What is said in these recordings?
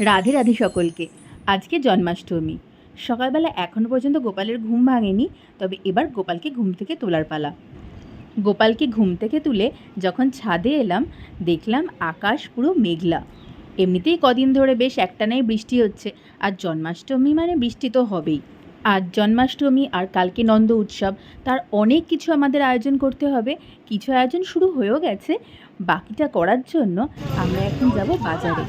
রাধে রাধে সকলকে। আজকে জন্মাষ্টমী। সকালবেলা এখনও পর্যন্ত গোপালের ঘুম ভাঙেনি, তবে এবার গোপালকে ঘুম থেকে তোলার পালা। গোপালকে ঘুম থেকে তুলে যখন ছাদে এলাম, দেখলাম আকাশ পুরো মেঘলা। এমনিতেই কদিন ধরে বেশ একটানাই বৃষ্টি হচ্ছে, আর জন্মাষ্টমী মানে বৃষ্টি তো হবেই। আজ জন্মাষ্টমী আর কালকে নন্দ উৎসব, তার অনেক কিছু আমাদের আয়োজন করতে হবে। কিছু আয়োজন শুরু হয়েও গেছে, বাকিটা করার জন্য আমরা এখন যাব বাজারে।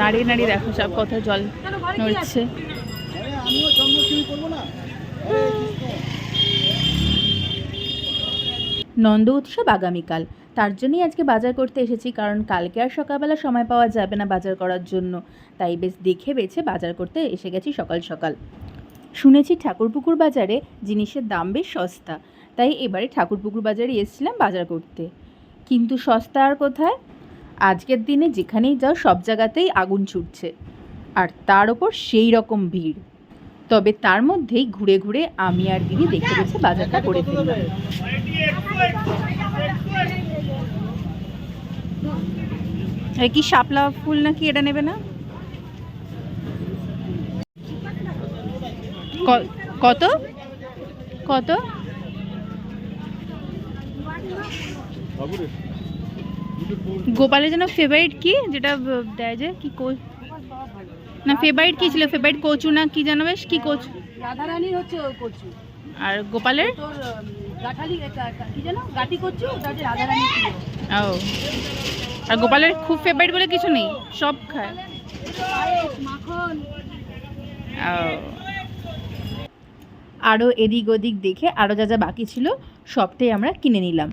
নাড়িয়ে নাড়িয়ে দেখো সব কথা জল নড়ছে। নন্দ উৎসব আগামীকাল। তার জন্যই আজকে বাজার করতে এসেছি, কারণ কালকে আর সকালবেলা সময় পাওয়া যাবে না বাজার করার জন্য। তাই বেশ দেখে বেছে বাজার করতে এসে গেছি সকাল সকাল। শুনেছি ঠাকুরপুকুর বাজারে জিনিসের দাম বেশ সস্তা। তাই এবারে ঠাকুরপুকুর বাজারে এসেছিলাম বাজার করতে। কিন্তু সস্তা আর কোথায়? আজকের দিনে যেখানেই যাও, সব জায়গাতেই আগুন ছুটছে। আর তার ওপর সেই রকম ভিড়। তবে তার মধ্যেই ঘুরে ঘুরে আমি আর দিদি দেখে বেছে বাজারটা করে ফেললাম। কি শাপলা ফুল নাকি এটা নেবে না? কত? কত? গোপালের জন্য ফেভারিট কি? যেটা দেয় যে কি কো না ফেভারিট কি ছিল? ফেভারিট কচু না কি জানো বেশ? কি কচু? রাধারানীর হচ্ছে ওই করছু আর গোপালের? তোর গাঠালি কি জানো গাটি ওটা রাধারানী ছিল। ও। আর গোপালের খুব ফেভারিট বলে কিছু নেই সব খায়। মাখন ও। আরও এদিক ওদিক দেখে আরও যা যা বাকি ছিল সবটাই আমরা কিনে নিলাম।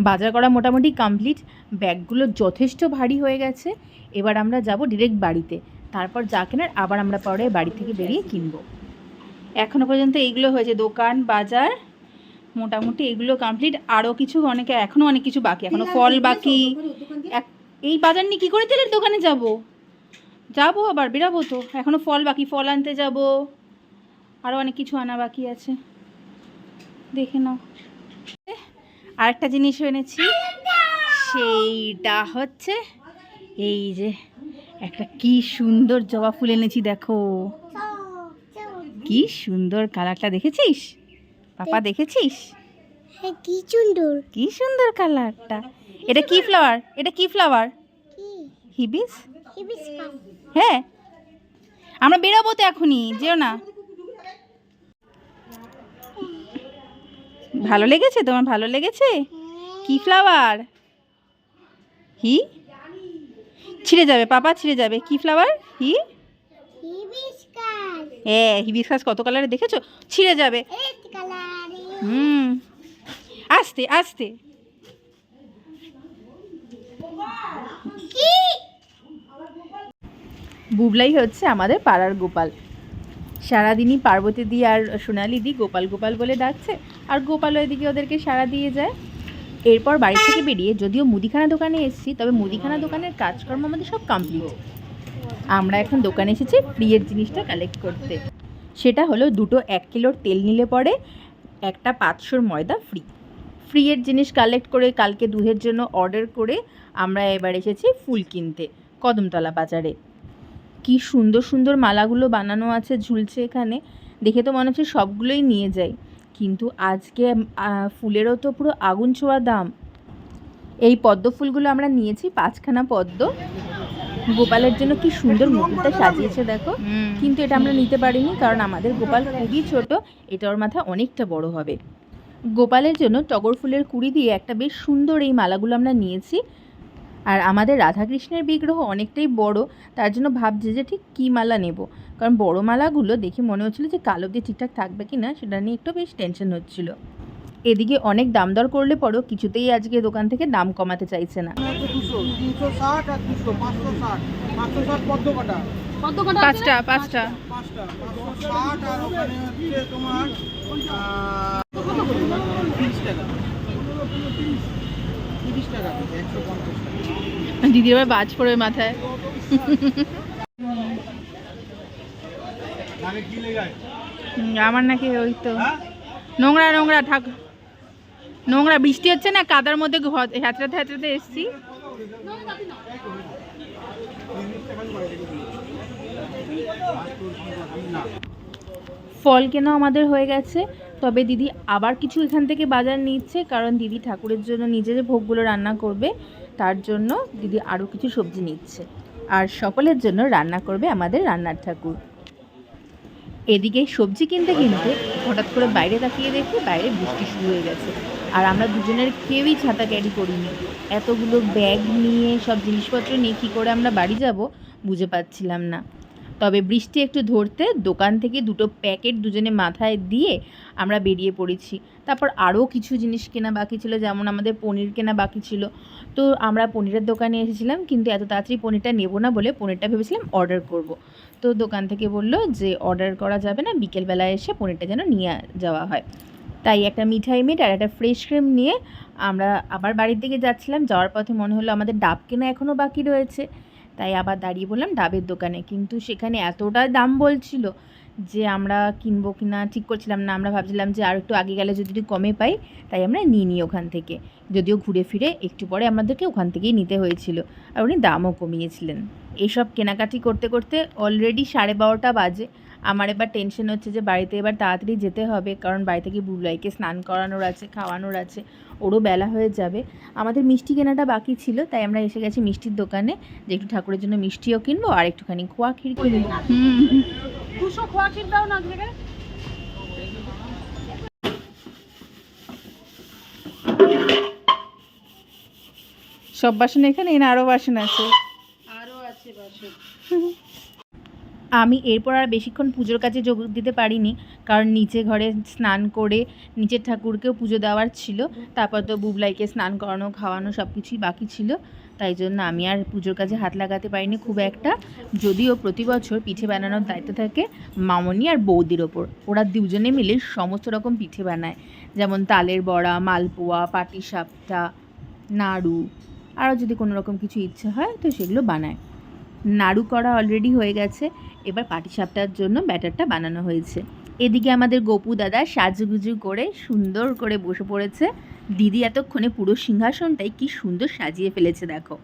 বাজার করা মোটামুটি কমপ্লিট ব্যাগগুলো যথেষ্ট ভারী হয়ে গেছে। এবার আমরা যাব ডিরেক্ট বাড়িতে। তারপর যা কেনার আবার আমরা পরে বাড়ি থেকে বেরিয়ে কিনবো। এখনও পর্যন্ত এইগুলো হয়েছে দোকান বাজার মোটামুটি এগুলো কমপ্লিট আরও কিছু অনেকে এখনও অনেক কিছু বাকি। এখনও ফল বাকি। এক- এই বাজার নিয়ে কী করে তেলের দোকানে যাব? যাব আবার বেরাবো তো। এখনও ফল বাকি ফল আনতে যাব। আরও অনেক কিছু আনা বাকি আছে। দেখে নাও। আরেকটা জিনিস এনেছি। সেইটা হচ্ছে এই যে একটা কি সুন্দর জবা ফুল এনেছি দেখো। কি সুন্দর কালারটা দেখেছিস? পাপা দেখেছিস? হ্যাঁ কি সুন্দর। কি সুন্দর কালারটা। এটা কি ফ্লাওয়ার এটা কি ফ্লাওয়ার হিবিস? হ্যাঁ। আমরা বেরোবো তো এখনই যেও না। ভালো লেগেছে তোমার? ভালো লেগেছে? কি ফ্লাওয়ার হি? ছিঁড়ে যাবে পাপা ছিঁড়ে যাবে। কি ফ্লাওয়ার হি? হ্যাঁ হিবিস্কাস কত কালারে দেখেছ? ছিঁড়ে যাবে। হুম। আস্তে আস্তে। বুবলাই হচ্ছে আমাদের পাড়ার গোপাল। সারাদিনই পার্বতী দি আর সোনালি দি গোপাল গোপাল বলে ডাকছে, আর গোপাল এদিকে ওদেরকে সারা দিয়ে যায়। এরপর বাড়ি থেকে বেরিয়ে যদিও মুদিখানা দোকানে এসেছি, তবে মুদিখানা দোকানের কাজকর্ম আমাদের সব কমপ্লিট আমরা এখন দোকানে এসেছি ফ্রিয়ের জিনিসটা কালেক্ট করতে। সেটা হলো দুটো এক কিলোর তেল নিলে পরে, একটা পাঁচশোর ময়দা ফ্রি ফ্রিয়ের জিনিস কালেক্ট করে কালকে দুধের জন্য অর্ডার করে আমরা এবার এসেছি ফুল কিনতে, কদমতলা বাজারে। কি সুন্দর সুন্দর মালাগুলো বানানো আছে ঝুলছে এখানে। দেখে তো মনে হচ্ছে সবগুলোই নিয়ে যাই। কিন্তু আজকে ফুলেরও তো পুরো আগুন ছোঁয়া দাম। এই পদ্ম ফুলগুলো আমরা নিয়েছি পাঁচখানা পদ্ম। গোপালের জন্য কি সুন্দর মুকুটটা সাজিয়েছে দেখো। কিন্তু এটা আমরা নিতে পারিনি কারণ আমাদের গোপাল খুবই ছোট এটা ওর মাথা অনেকটা বড় হবে। গোপালের জন্য টগর ফুলের কুড়ি দিয়ে একটা বেশ সুন্দর এই মালাগুলো আমরা নিয়েছি। আর আমাদের রাধাকৃষ্ণের বিগ্রহ অনেকটাই বড় তার জন্য ভাবছে যে ঠিক কী মালা নেব? কারণ বড় মালাগুলো দেখে মনে হচ্ছিল যে কালো দিয়ে ঠিকঠাক থাকবে কি না সেটা নিয়ে একটু বেশ টেনশন হচ্ছিল। এদিকে অনেক দাম দর করলে পরও কিছুতেই আজকে দোকান থেকে দাম কমাতে চাইছে না। পাঁচটা পাঁচটা। তোমার দিদির আবার বাজ পড়বে মাথায়। হুম, আমার নাকি ওই তো। নোংরা নোংরা ঠাক নোংরা বৃষ্টি হচ্ছে না? কাদার মধ্যে হ্যাচড়াতে হ্যাচড়াতে এসছি। ফল কেন আমাদের হয়ে গেছে? তবে দিদি আবার কিছু এখান থেকে বাজার নিচ্ছে, কারণ দিদি ঠাকুরের জন্য নিজের ভোগগুলো রান্না করবে, তার জন্য দিদি আরও কিছু সবজি নিচ্ছে। আর সকলের জন্য রান্না করবে আমাদের রান্নার ঠাকুর। এদিকে সবজি কিনতে কিনতে হঠাৎ করে বাইরে তাকিয়ে দেখি বাইরে বৃষ্টি শুরু হয়ে গেছে। আর আমরা দুজনের কেউই ছাতা ক্যারি করিনি। এতগুলো ব্যাগ নিয়ে সব জিনিসপত্র নিয়ে কী করে আমরা বাড়ি যাব বুঝে পাচ্ছিলাম না। তবে বৃষ্টি একটু ধরতে দোকান থেকে দুটো প্যাকেট দুজনে মাথায় দিয়ে আমরা বেরিয়ে পড়েছি। তারপর আরও কিছু জিনিস কেনা বাকি ছিল, যেমন আমাদের পনির কেনা বাকি ছিল। তো আমরা পনিরের দোকানে এসেছিলাম, কিন্তু এত তাড়াতাড়ি পনিরটা নেব না বলে পনিরটা ভেবেছিলাম অর্ডার করব। তো দোকান থেকে বলল যে অর্ডার করা যাবে না, বিকেলবেলা এসে পনিরটা যেন নিয়ে যাওয়া হয়। তাই একটা মিঠাই মিট আর একটা ফ্রেশ ক্রিম নিয়ে আমরা আবার বাড়ির দিকে যাচ্ছিলাম। যাওয়ার পথে মনে হলো আমাদের ডাব কেনা এখনও বাকি রয়েছে। তাই আবার দাঁড়িয়ে বললাম ডাবের দোকানে। কিন্তু সেখানে এতটা দাম বলছিল যে আমরা কিনবো কিনা ঠিক করছিলাম না। আমরা ভাবছিলাম যে আর একটু আগে গেলে যদি কমে পাই, তাই আমরা নিই ওখান থেকে। যদিও ঘুরে ফিরে একটু পরে আমাদেরকে ওখান থেকেই নিতে হয়েছিল আর উনি দামও কমিয়েছিলেন। এইসব কেনাকাটি করতে করতে অলরেডি সাড়ে বারোটা বাজে। আমার এবার টেনশন হচ্ছে যে বাড়িতে এবার তাড়াতাড়ি যেতে হবে, কারণ বাড়ি থেকে বুবলাইকে স্নান করানোর আছে, খাওয়ানোর আছে, ওরও বেলা হয়ে যাবে। আমাদের মিষ্টি কেনাটা বাকি ছিল, তাই আমরা এসে গেছি মিষ্টির দোকানে যে একটু ঠাকুরের জন্য মিষ্টিও কিনবো আর একটুখানি খোয়া ক্ষীর কিনবো। খোয়া ক্ষীর দাও না সব বাসন এখানে? না আরও বাসন আছে। আরও আছে বাসন। আমি এরপর আর বেশিক্ষণ পুজোর কাছে যোগ দিতে পারিনি কারণ নিচে ঘরে স্নান করে নিচের ঠাকুরকেও পুজো দেওয়ার ছিল। তারপর তো বুবলাইকে স্নান করানো খাওয়ানো সব কিছুই বাকি ছিল। তাই জন্য আমি আর পুজোর কাজে হাত লাগাতে পারিনি খুব একটা। যদিও প্রতি বছর পিঠে বানানোর দায়িত্ব থাকে মামনি আর বৌদির ওপর। ওরা দুজনে মিলে সমস্ত রকম পিঠে বানায়। যেমন তালের বড়া মালপোয়া পাটিসাপটা নাড়ু আরও যদি কোনো রকম কিছু ইচ্ছে হয়, তো সেগুলো বানায়। নাড়ু করা অলরেডি হয়ে গেছে, এবার পাটিসাপটার জন্য ব্যাটারটা বানানো হয়েছে। এদিকে আমাদের গোপু দাদা সাজুগুজু করে সুন্দর করে বসে পড়েছে। দিদি এতক্ষণে পুরো সিংহাসনটাই কি সুন্দর সাজিয়ে ফেলেছে, দেখো।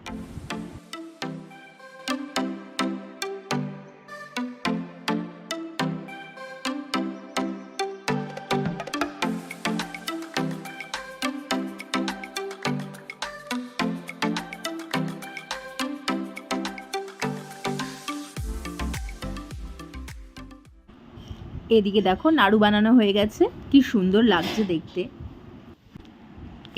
এদিকে দেখো নাড়ু বানানো হয়ে গেছে। কি সুন্দর লাগছে দেখতে।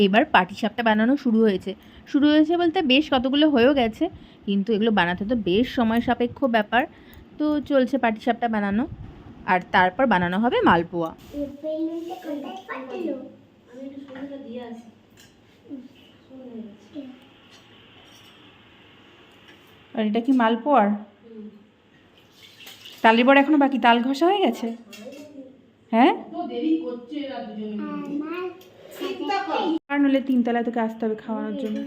এবার পাটিসাপটা বানানো শুরু হয়েছে। শুরু হয়েছে বলতে বেশ কতগুলো হয়েও গেছে, কিন্তু এগুলো বানাতে তো বেশ সময় সাপেক্ষ ব্যাপার। তো চলছে পাটিসাপটা বানানো। আর তারপর বানানো হবে মালপোয়া। আর এটা কি মালপোয়ার? তালের বড় এখনও বাকি? তাল ঘষা হয়ে গেছে? হ্যাঁ? আর নলে তিনতলায় তোকে আসতে হবে খাওয়ানোর জন্য।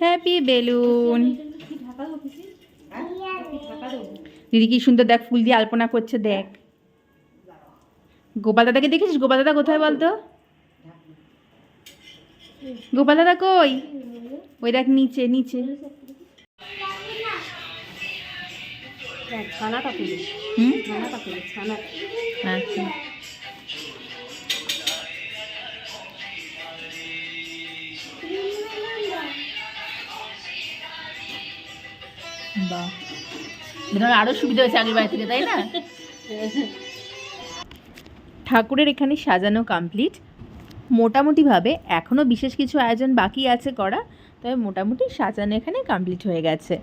হ্যাপি বেলুন দিদি কি সুন্দর দেখ, ফুল দিয়ে আলপনা করছে, দেখ। গোপাল দাদাকে দেখেছিস? গোপাল দাদা কোথায় বলতো? গোপাল দাদা কই? ওই দেখ নিচে নিচে। আচ্ছা। বাহ। এটা আরও সুবিধা হয়েছে আগের বাড়ি থেকে তাই না? ঠাকুরের এখানে সাজানো কমপ্লিট মোটামুটিভাবে এখনও বিশেষ কিছু আয়োজন বাকি আছে করা। তবে মোটামুটি সাজানো এখানে কমপ্লিট হয়ে গেছে।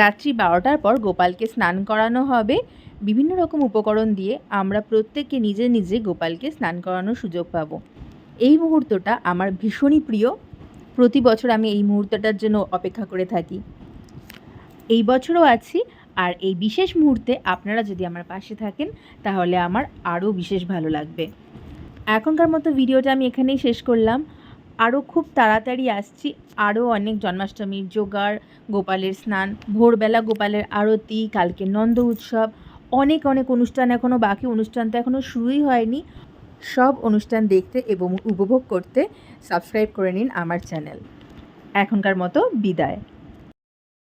রাত্রি বারোটার পর গোপালকে স্নান করানো হবে। বিভিন্ন রকম উপকরণ দিয়ে আমরা প্রত্যেকে নিজে নিজে গোপালকে স্নান করানোর সুযোগ পাব। এই মুহূর্তটা আমার ভীষণই প্রিয়। প্রতি বছর আমি এই মুহূর্তটার জন্য অপেক্ষা করে থাকি। এই বছরও আছি আর এই বিশেষ মুহূর্তে আপনারা যদি আমার পাশে থাকেন, তাহলে আমার আরও বিশেষ ভালো লাগবে। এখনকার মতো ভিডিওটা আমি এখানেই শেষ করলাম। আরও খুব তাড়াতাড়ি আসছি। আরও অনেক জন্মাষ্টমীর জোগাড়, গোপালের স্নান, ভোরবেলা গোপালের আরতি, কালকে নন্দ উৎসব, অনেক অনেক অনুষ্ঠান এখনও বাকি। অনুষ্ঠান তো এখনও শুরুই হয়নি। সব অনুষ্ঠান দেখতে এবং উপভোগ করতে সাবস্ক্রাইব করে নিন আমার চ্যানেল। এখনকার মতো বিদায়।